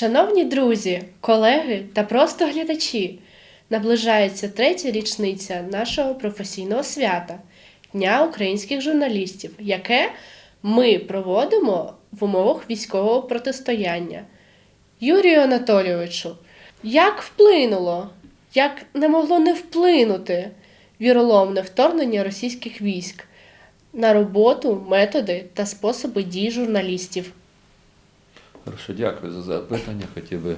Шановні друзі, колеги та просто глядачі, наближається третя річниця нашого професійного свята Дня українських журналістів, яке ми проводимо в умовах військового протистояння. Юрію Анатолійовичу, як вплинуло, як не могло не вплинути віроломне вторгнення російських військ на роботу, методи та способи дій журналістів? Хорошо, дякую за запитання. Хотів би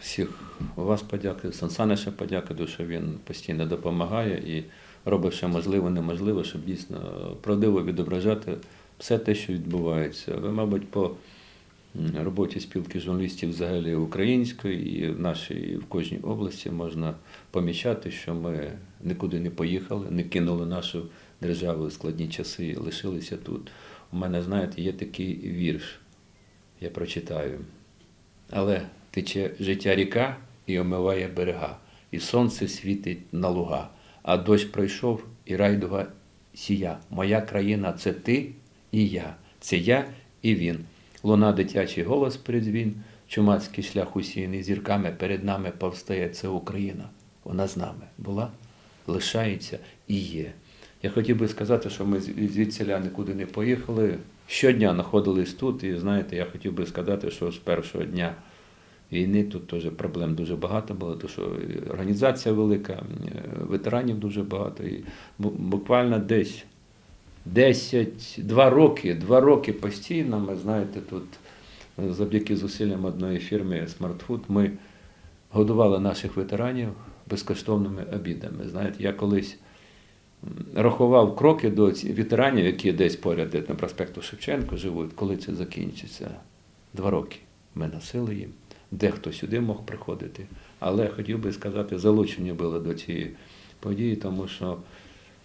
всіх вас подякувати, Сан Саниша подякувати, що він постійно допомагає і робить все можливе, неможливе, щоб дійсно правдиво відображати все те, що відбувається. Ви, мабуть, по роботі спілки журналістів взагалі української і в нашій і в кожній області можна помічати, що ми нікуди не поїхали, не кинули нашу державу в складні часи лишилися тут. У мене, знаєте, є такий вірш, я прочитаю. Але тече життя ріка і омиває берега, і сонце світить на луга, а дощ пройшов, і райдуга сія. Моя країна це ти і я, це я і він. Луна дитячий голос передзвін, чумацький шлях усіяний зірками, перед нами повстає це Україна. Вона з нами була, лишається і є. Я хотів би сказати, що ми звідсіля нікуди не поїхали. Щодня знаходились тут, і знаєте, я хотів би сказати, що з першого дня війни тут теж проблем дуже багато було, тому що організація велика, е, ветеранів дуже багато. І буквально десь 10, 2 роки, 2 роки постійно, ми знаєте, тут е, завдяки зусиллям одної фірми Smart Food ми годували наших ветеранів безкоштовними обідами. Знаєте, я колись рахував кроки до ветеранів, які десь поряд на проспекту Шевченко живуть, коли це закінчиться. Два роки ми носили їм. Дехто сюди мог приходити. Але хотів би сказати, залучені були до цієї події, тому що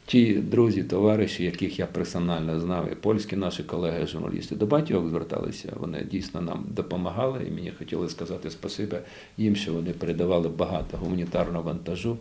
ті друзі, товариші, яких я персонально знав, і польські наші колеги, журналісти, до багатьох зверталися. Вони дійсно нам допомагали, і мені хотіли сказати спасибі їм, що вони передавали багато гуманітарного вантажу.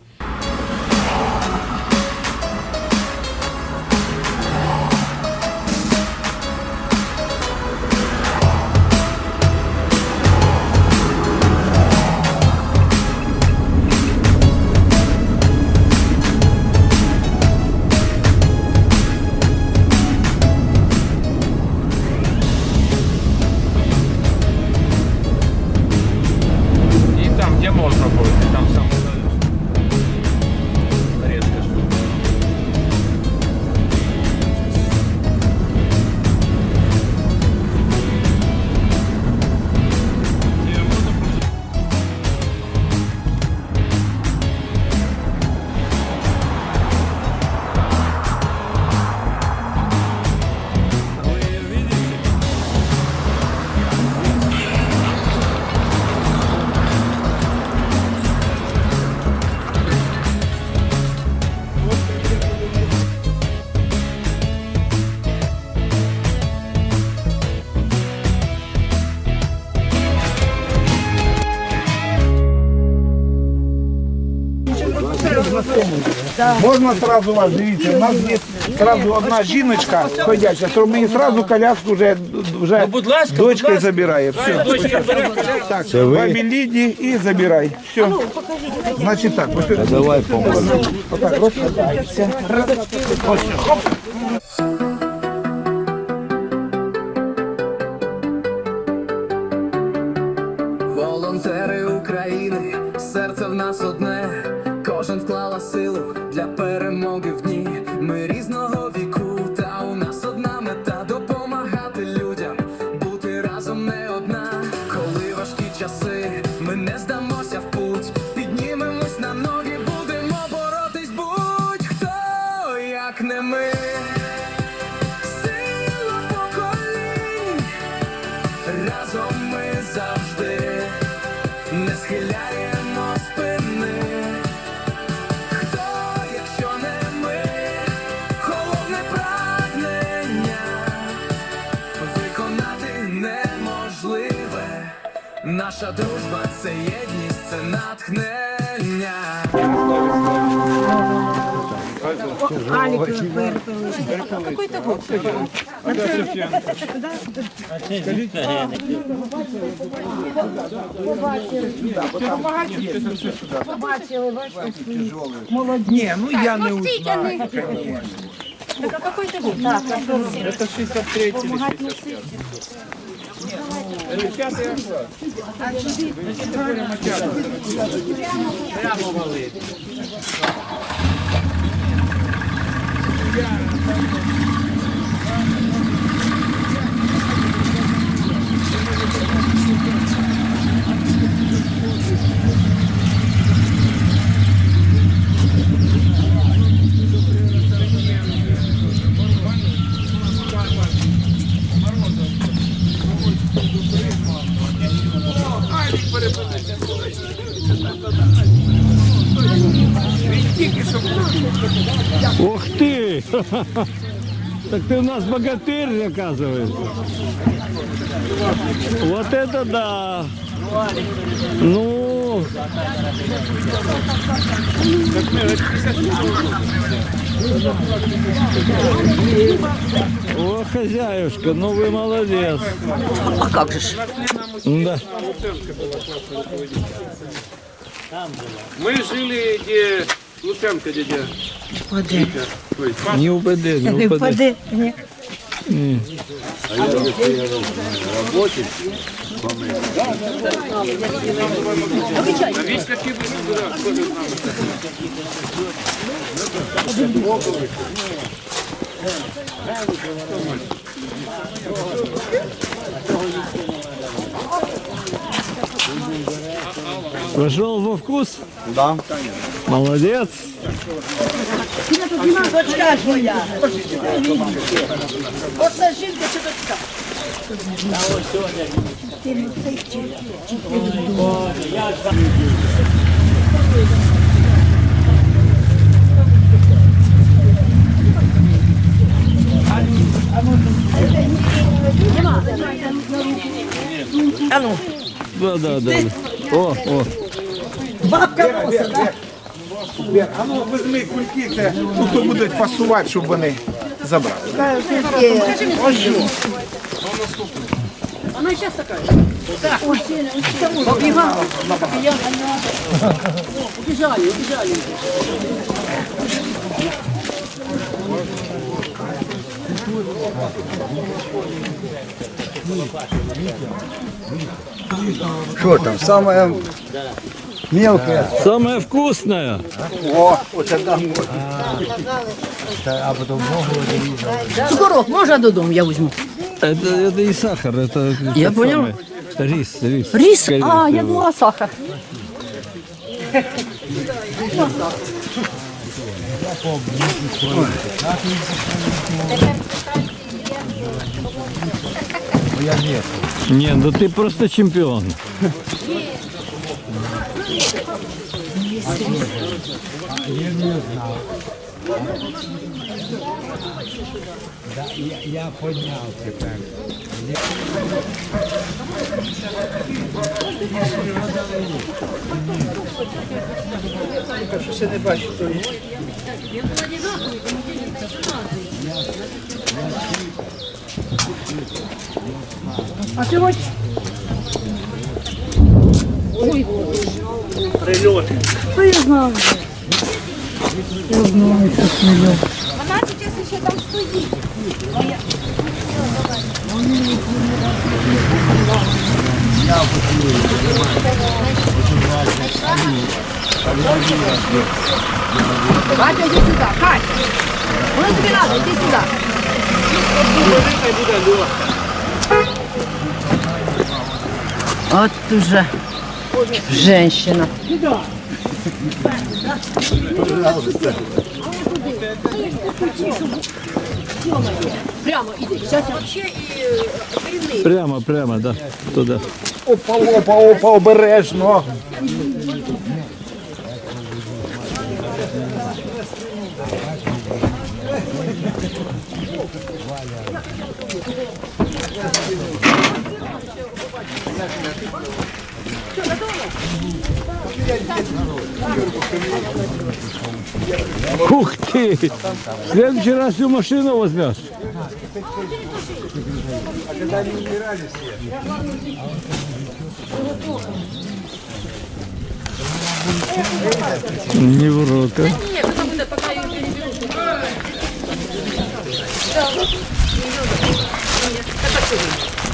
Можна сразу вас, дивіться, у нас є сразу одна жіночка ходяча, то ми сразу коляску вже, вже будь ласка, дочка будь ласка. забирає. Все. Так, бабі Ліді і забирай. Все. Значить так, ось давай поможемо. Отак, розкладається. Ось, хоп. Волонтери Наша дружба це єдність, це натхнення. Ні, ну я не узнаю. Ух ты! Так Прямо валить. Thank you. Ты у нас богатырь, оказывается. Вот это да! Ну, о, хозяюшка, ну вы молодец. А как же? Да. Мы жили, где Луценко, дядя. Не впаде. Не впаде, не впаде. Ні. Ні. А я. Пошел во вкус? Да. Молодец. Дочка ж моя. Оце жінка чи дочка? А ну, Да, да, да. О, о. бабка просить, да? А ну візьми кульки, це ну, то будуть фасувати, щоб вони забрали. Что там, самое мелкое? Самое вкусное. О, вот это можно. Цукорок можна додому, я візьму. Это, это не сахар, это Я понял. рис, рис. Корректно, А, я да. думала сахар. Не, ну ты просто чемпион. Я не знал. Да, я, я поднял теперь. Я... Що не бачу, А ты хочеш? Ой, Прильоти. Та я знаю. Я знаю, що прильот. Вона зараз ще там стоїть. Я поцілую. Катя, иди сюда, Катя. Ну тебе надо, иди сюда. Вот уже. Женщина. Прямо иди. Сейчас вообще и Прямо, прямо, да, туда. Опа, опа, опа, обережно. Ух ты! В следующий раз всю машину возьмешь. А. Не в рот, а? Нет, потом это пока ее. Да, вот. Нет, это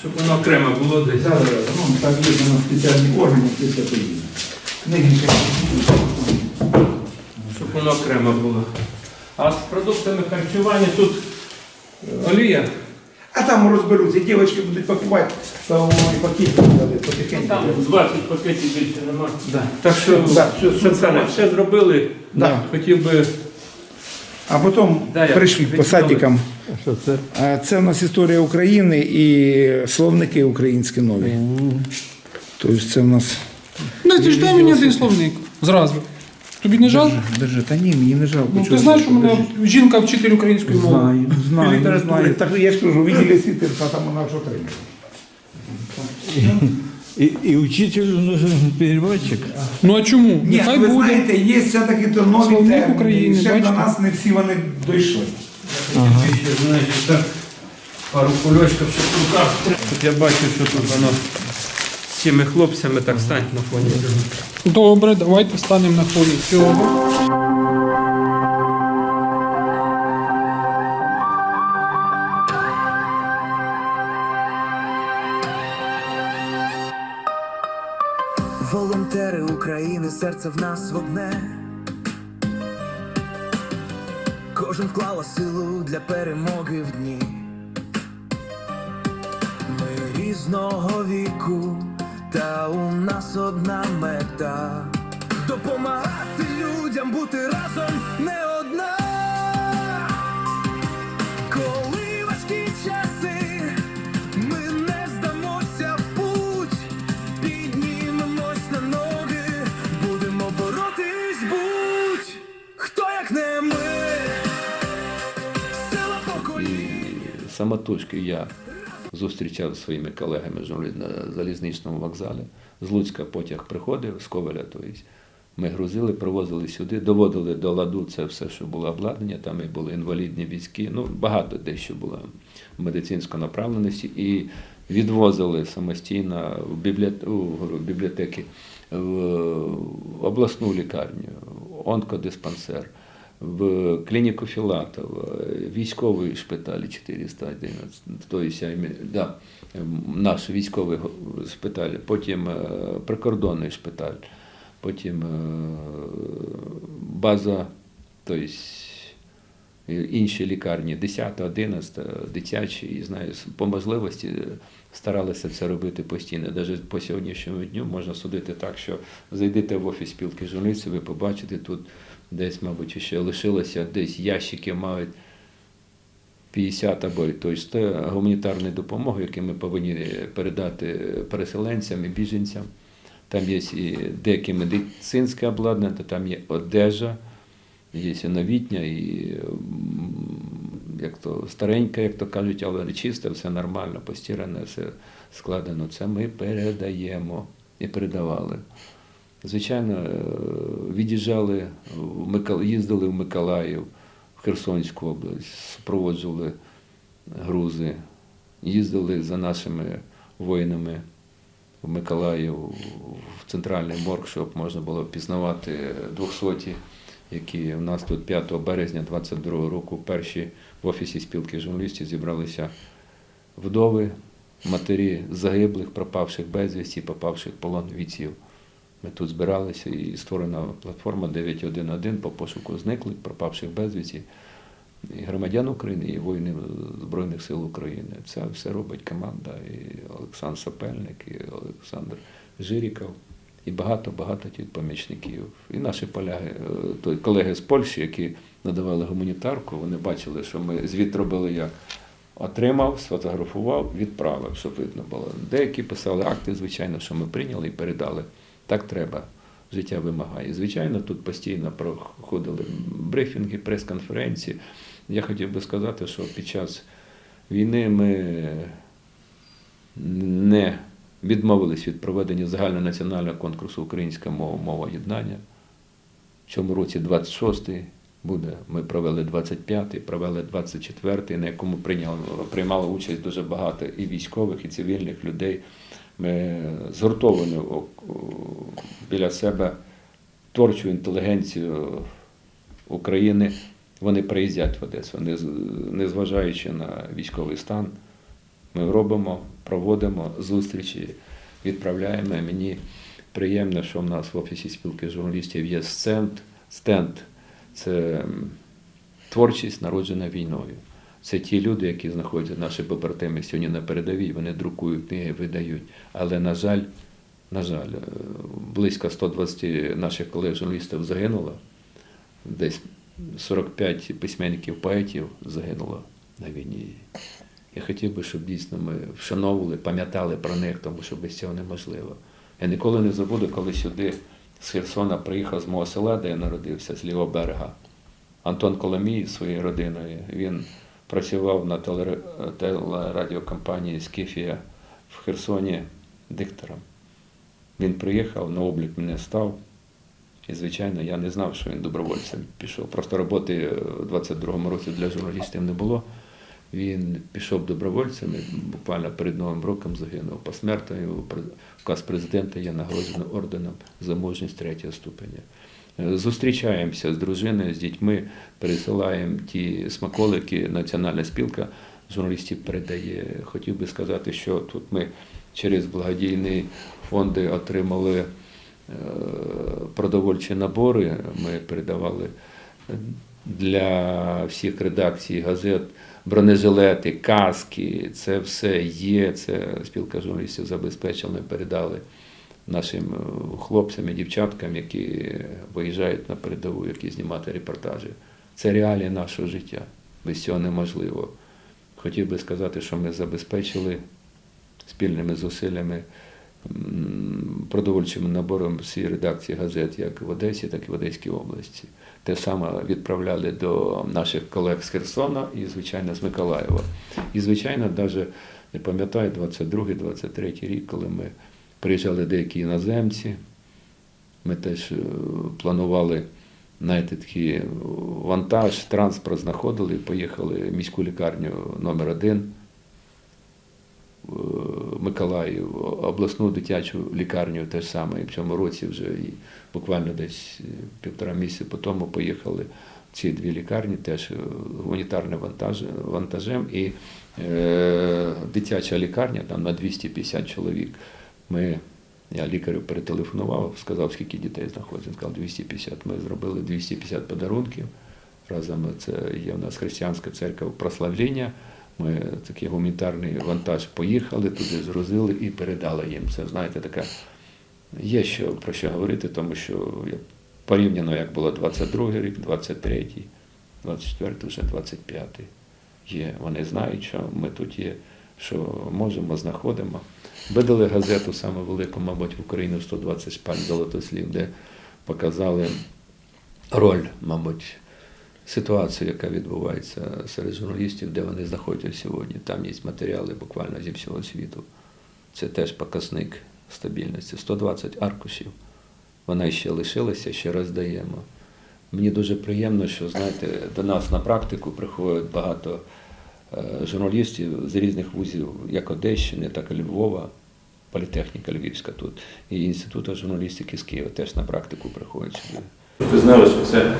Щоб воно окремо було десь. Ну, так є на спеціальні органи, це поїде. Книги воно окремо було. А з продуктами харчування тут е, олія. А там розберуться, дівчатки будуть пакувати, то і пакети дали потихеньку. Там 20 пакетів більше немає. Так що Да, все, все Оксана, все зробили. Да. Хотів би А потім Да, прийшли по садикам. Що це? А Це в нас історія України і словники українські нові. Тобто це в нас. Ну, ти ж дай мені один словник. Зразу. Тобі не жалко? Держи, та ні, мені не жалко. Ну, ти чого знаєш, що мене жінка вчитель української мови. Знаю, знаю, літератури. знаю. Так я ж кажу, виділи світи, та там вона що треба. І, і учителю нужен переводчик. Ну а чому? Ні, Нехай ви буде. знаєте, є все-таки то нові Словник терміни, України, і ще бачите? до нас не всі вони дійшли. знаєш, так пару кульочків, щоб в руках. Тут я бачу, що тут воно цими хлопцями так стань на фоні. Добре, давайте станемо на фоні цього. Волонтери України, серце в нас одне. Кожен вклала силу для перемоги в дні. Ми різного віку, та у нас одна мета. Допомагати людям бути разом не одна. Коли важкі часи, ми не здамося в путь, піднімемось на ноги, будемо боротись, будь хто як не ми, сила поколінь. самотужки я зустрічав своїми колегами журналістами на залізничному вокзалі. З Луцька потяг приходив, з Ковеля, тобто ми грузили, привозили сюди, доводили до ладу це все, що було обладнання, там і були інвалідні військи, ну багато дещо було медицинської направленості, і відвозили самостійно в бібліотеки в обласну лікарню, онкодиспансер в клініку Філатова, військовий шпиталь 411, тобто да, наш військовий шпиталь, потім е, прикордонний шпиталь, потім е, база, тобто інші лікарні, 10, 11, дитячі, і знаю, по можливості старалися це робити постійно. Навіть по сьогоднішньому дню можна судити так, що зайдете в офіс спілки журналістів, ви побачите тут десь, мабуть, ще лишилося, десь ящики мають 50 або тобто це гуманітарна допомога, яку ми повинні передати переселенцям і біженцям. Там є і деяке медицинське обладнання, там є одежа, є новітня, і як то старенька, як то кажуть, але чисте, все нормально, постіране, все складено. Це ми передаємо і передавали. Звичайно, е, від'їжджали, в їздили в Миколаїв, в Херсонську область, супроводжували грузи, їздили за нашими воїнами в Миколаїв, в центральний морг, щоб можна було пізнавати 200 які у нас тут 5 березня 22 року перші в офісі спілки журналістів зібралися вдови, матері загиблих, пропавших безвісті, попавших в полон бійців. Ми тут збиралися і створена платформа 911 по пошуку зниклих, пропавших безвісті і громадян України, і воїнів Збройних сил України. Це все робить команда, і Олександр Сапельник, і Олександр Жиріков, і багато-багато тут помічників. І наші поляги, е, колеги з Польщі, які надавали гуманітарку, вони бачили, що ми звіт робили як. Отримав, сфотографував, відправив, щоб видно було. Деякі писали акти, звичайно, що ми прийняли і передали. Так треба. Життя вимагає. Звичайно, тут постійно проходили брифінги, прес-конференції. Я хотів би сказати, що під час війни ми не відмовились від проведення загальнонаціонального конкурсу Українська мова мова єднання. В цьому році 26-й буде. Ми провели 25-й, провели 24-й, на якому прийняли, приймало участь дуже багато і військових, і цивільних людей. Ми згуртовані біля себе творчу інтелігенцію України. Вони приїздять в Одесу, незважаючи на військовий стан. Ми робимо, проводимо зустрічі, відправляємо. Мені приємно, що в нас в офісі спілки журналістів є стенд. Стенд це творчість, народжена війною. Це ті люди, які знаходяться, наші побратими сьогодні на передовій, вони друкують книги, видають. Але, на жаль, на жаль, е, близько 120 наших колег-журналістів загинуло, десь 45 письменників, поетів загинуло на війні. Я хотів би, щоб дійсно ми вшановували, пам'ятали про них, тому що без цього неможливо. Я ніколи не забуду, коли сюди з Херсона приїхав з мого села, де я народився, з лівого берега. Антон Коломій зі своєю родиною. Він працював на телерадіокомпанії Скіфія в Херсоні диктором. Він приїхав, на облік мене став. І, звичайно, я не знав, що він добровольцем пішов. Просто роботи у 22-му році для журналістів не було. Він пішов добровольцем і буквально перед Новим роком загинув посмертно. Його Указ президента є нагороджений орденом за мужність третього ступеня. Е, Зустрічаємося з дружиною, з дітьми, пересилаємо ті смаколики. Національна спілка журналістів передає. Хотів би сказати, що тут ми через благодійні фонди отримали е, продовольчі набори. Ми передавали для всіх редакцій газет бронежилети, каски. Це все є. Це спілка журналістів забезпечила. Ми передали нашим е, хлопцям і дівчаткам, які виїжджають на передову, які знімати репортажі. Це реалії нашого життя. Без цього неможливо. Хотів би сказати, що ми забезпечили спільними зусиллями продовольчим набором всі редакції газет, як в Одесі, так і в Одеській області. Те саме відправляли до наших колег з Херсона і, звичайно, з Миколаєва. І, звичайно, навіть не пам'ятаю, 22-23 рік, коли ми приїжджали деякі іноземці, ми теж е, планували знаєте, такий вантаж, транспорт знаходили, поїхали в міську лікарню номер 1 Миколаїв, обласну дитячу лікарню те ж саме. І в цьому році вже і буквально десь е, півтора місяця по тому поїхали в ці дві лікарні, теж е, гуманітарним вантаж, вантажем і е, дитяча лікарня там на 250 чоловік. Ми, я лікарю перетелефонував, сказав, скільки дітей знаходиться. Він сказав 250. Ми зробили 250 подарунків. Разом це є в нас християнська церква прославлення. Ми такий гуманітарний вантаж поїхали туди, згрузили і передали їм. Це, знаєте, така є що про що говорити, тому що порівняно, як було 22 рік, 23, 24, вже 25. Є. Вони знають, що ми тут є, що можемо, знаходимо. Видали газету саме велику, мабуть, в Україні 120 шпаль золотослів, де показали роль, мабуть, ситуацію, яка відбувається серед журналістів, де вони знаходяться сьогодні. Там є матеріали буквально зі всього світу. Це теж показник стабільності. 120 аркушів. Вона ще лишилася, ще роздаємо. Мені дуже приємно, що знаєте, до нас на практику приходять багато журналістів з різних вузів, як Одещини, так і Львова, політехніка Львівська тут, і Інституту журналістики з Києва теж на практику приходять. Ви знали, що це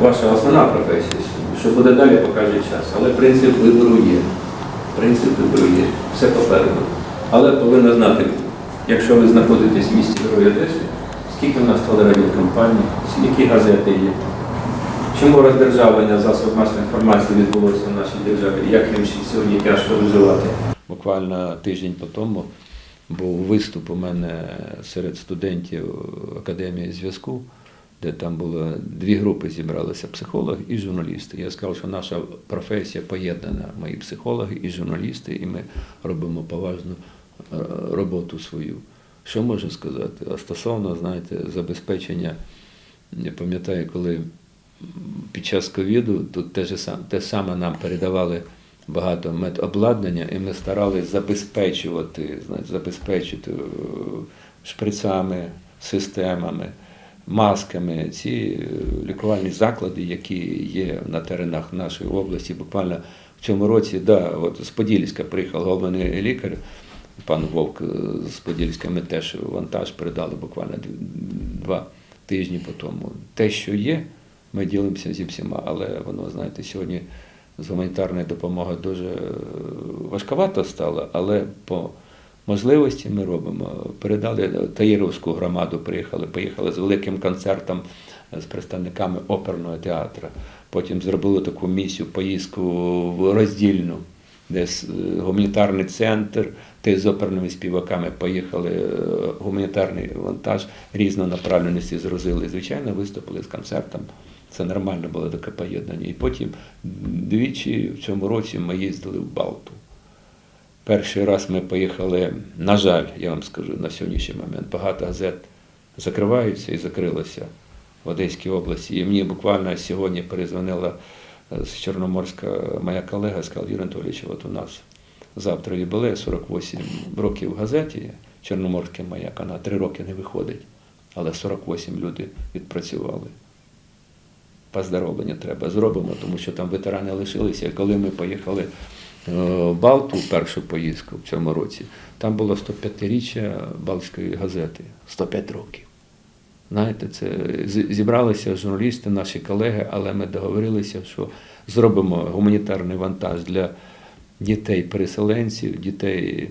ваша основна професія. Що буде далі, покаже час. Але принцип вибору є. Принцип вибору є. Все попереду. Але повинна знати, якщо ви знаходитесь в місті Герої Одеси, скільки в нас телерадіокомпаній, скільки газети є. Чому роздержавлення засобів масової інформації відбулося в нашій державі? Як їм сьогодні тяжко виживати? Буквально тиждень по тому був виступ у мене серед студентів Академії зв'язку, де там було дві групи зібралися психологи і журналісти. Я сказав, що наша професія поєднана. І психологи, і журналісти, і ми робимо поважну е, роботу свою. Що можу сказати? А стосовно, знаєте, забезпечення, я пам'ятаю, коли під час ковіду тут те, саме нам передавали багато медобладнання, і ми старалися забезпечувати, знаєте, забезпечити е, шприцами, системами, масками ці е, лікувальні заклади, які є на теренах нашої області. Буквально в цьому році, да, от з Подільська приїхав головний лікар. Пан Вовк е, з Подільська ми теж вантаж передали буквально два тижні по тому. Те, що є, ми ділимося зі всіма, але воно, знаєте, сьогодні з гуманітарною допомогою дуже е, важковато стало, але по можливості ми робимо. Передали Таїровську громаду, приїхали, поїхали з великим концертом з представниками оперного театру. Потім зробили таку місію, поїздку в роздільну, де е, гуманітарний центр, ти з оперними співаками поїхали, е, гуманітарний вантаж різної направленості зрозили. Звичайно, виступили з концертом. Це нормально було таке поєднання. І потім двічі в цьому році ми їздили в Балту. Перший раз ми поїхали, на жаль, я вам скажу на сьогоднішній момент, багато газет закриваються і закрилося в Одеській області. І мені буквально сьогодні перезвонила е, з Чорноморська моя колега, сказала, Юрій Анатолійович, от у нас завтра юбилей 48 років в газеті Чорноморський маяк, вона три роки не виходить, але 48 люди відпрацювали. Поздоровлення треба зробимо, тому що там ветерани лишилися. Коли ми поїхали е, в Балту першу поїздку в цьому році, там було 105-річчя Балтської газети. 105 років. Знаєте, це зібралися журналісти, наші колеги, але ми договорилися, що зробимо гуманітарний вантаж для дітей-переселенців, дітей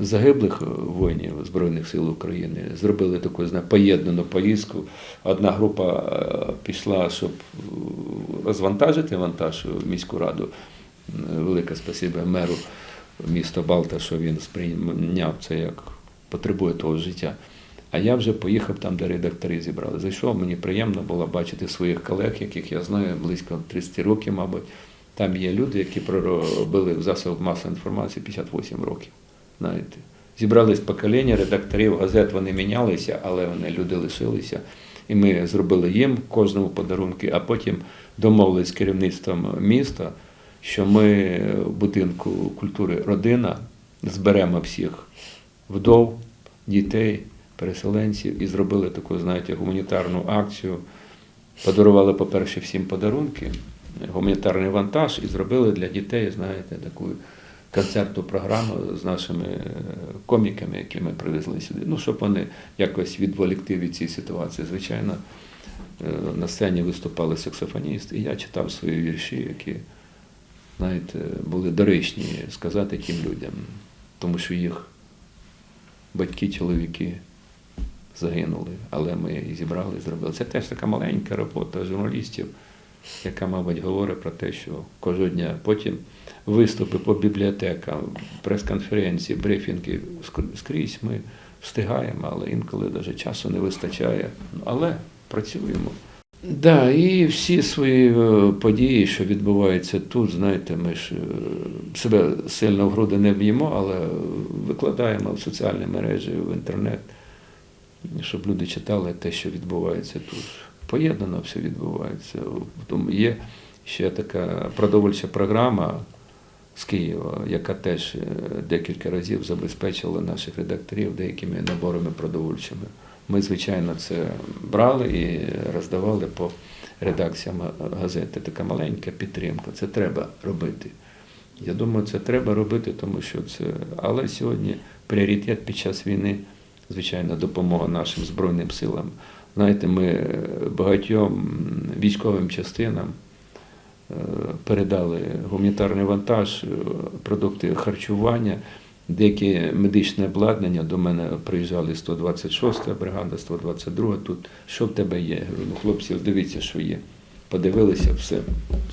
загиблих воїнів Збройних сил України. Зробили таку знає, поєднану поїздку. Одна група е, пішла, щоб розвантажити вантаж в міську раду. Велике спасибі меру міста Балта, що він сприйняв це як потребує того життя. А я вже поїхав там, де редактори зібрали. Зайшов, мені приємно було бачити своїх колег, яких я знаю близько 30 років, мабуть. Там є люди, які проробили в засобах масової інформації 58 років. Знаєте. Зібрались покоління редакторів газет, вони мінялися, але вони люди лишилися. І ми зробили їм кожному подарунки, а потім домовились з керівництвом міста, що ми в будинку культури родина зберемо всіх вдов, дітей, переселенців і зробили таку, знаєте, гуманітарну акцію. Подарували, по-перше, всім подарунки, гуманітарний вантаж і зробили для дітей, знаєте, таку концертну програму з нашими е, коміками, які ми привезли сюди. Ну, щоб вони якось відволікти від цієї ситуації. Звичайно, на сцені виступали саксофоністи, і я читав свої вірші, які, знаєте, були доречні сказати тим людям, тому що їх батьки, чоловіки загинули, але ми її зібрали, і зробили. Це теж така маленька робота журналістів, яка, мабуть, говорить про те, що кожного дня потім виступи по бібліотекам, прес-конференції, брифінги скрізь ми встигаємо, але інколи навіть часу не вистачає. Але працюємо. Да, і всі свої е, події, що відбуваються тут, знаєте, ми ж е, себе сильно в груди не б'ємо, але викладаємо в соціальні мережі, в інтернет, щоб люди читали те, що відбувається тут. Поєднано все відбувається. Тому є ще така продовольча програма з Києва, яка теж е, декілька разів забезпечила наших редакторів деякими наборами продовольчими. Ми, звичайно, це брали і роздавали по редакціям газети. Така маленька підтримка. Це треба робити. Я думаю, це треба робити, тому що це. Але сьогодні пріоритет під час війни, звичайно, допомога нашим Збройним силам Знаєте, ми багатьом військовим частинам е, передали гуманітарний вантаж, е, продукти харчування, деяке медичне обладнання. До мене приїжджали 126-та бригада, 122 тут. Що в тебе є? Я говорю, ну хлопці, дивіться, що є. Подивилися, все,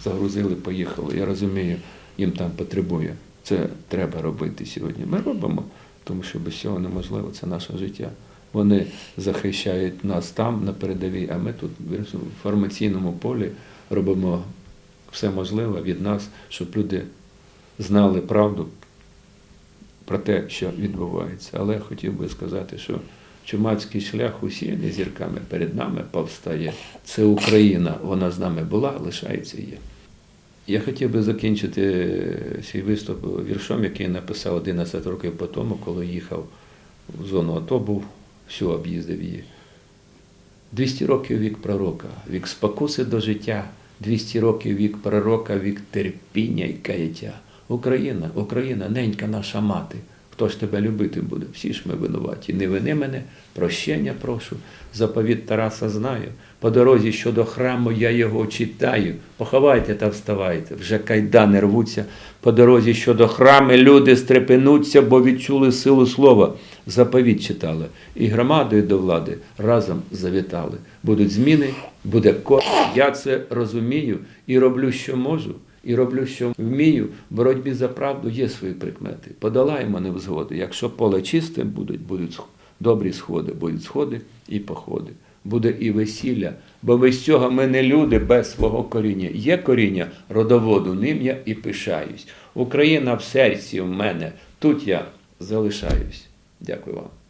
загрузили, поїхали. Я розумію, їм там потребує. Це треба робити сьогодні. Ми робимо, тому що без цього неможливо, це наше життя. Вони захищають нас там, на передовій, а ми тут в інформаційному полі робимо все можливе від нас, щоб люди знали правду про те, що відбувається. Але хотів би сказати, що чумацький шлях усіяний зірками перед нами повстає. Це Україна, вона з нами була, лишається є. Я хотів би закінчити свій виступ віршом, який написав 11 років по тому, коли їхав в зону АТО, був, всю об'їздив її. 200 років вік пророка, вік спокуси до життя, 200 років вік пророка, вік терпіння і каяття. Україна, Україна, ненька наша мати. Хто ж тебе любити буде? Всі ж ми винуваті. Не вини мене, прощення прошу. Заповіт Тараса знаю. По дорозі щодо храму я його читаю. Поховайте та вставайте, вже кайдани рвуться. По дорозі щодо храми люди стрепенуться, бо відчули силу слова. Заповіт читали. І громадою до влади разом завітали. Будуть зміни, буде код. Я це розумію і роблю, що можу. І роблю, що вмію. В боротьбі за правду є свої прикмети. Подолаємо невзгоди. Якщо поле чисте будуть, будуть добрі сходи, будуть сходи і походи. Буде і весілля, бо без цього ми не люди без свого коріння. Є коріння родоводу, ним я і пишаюсь. Україна в серці в мене. Тут я залишаюсь. Дякую вам.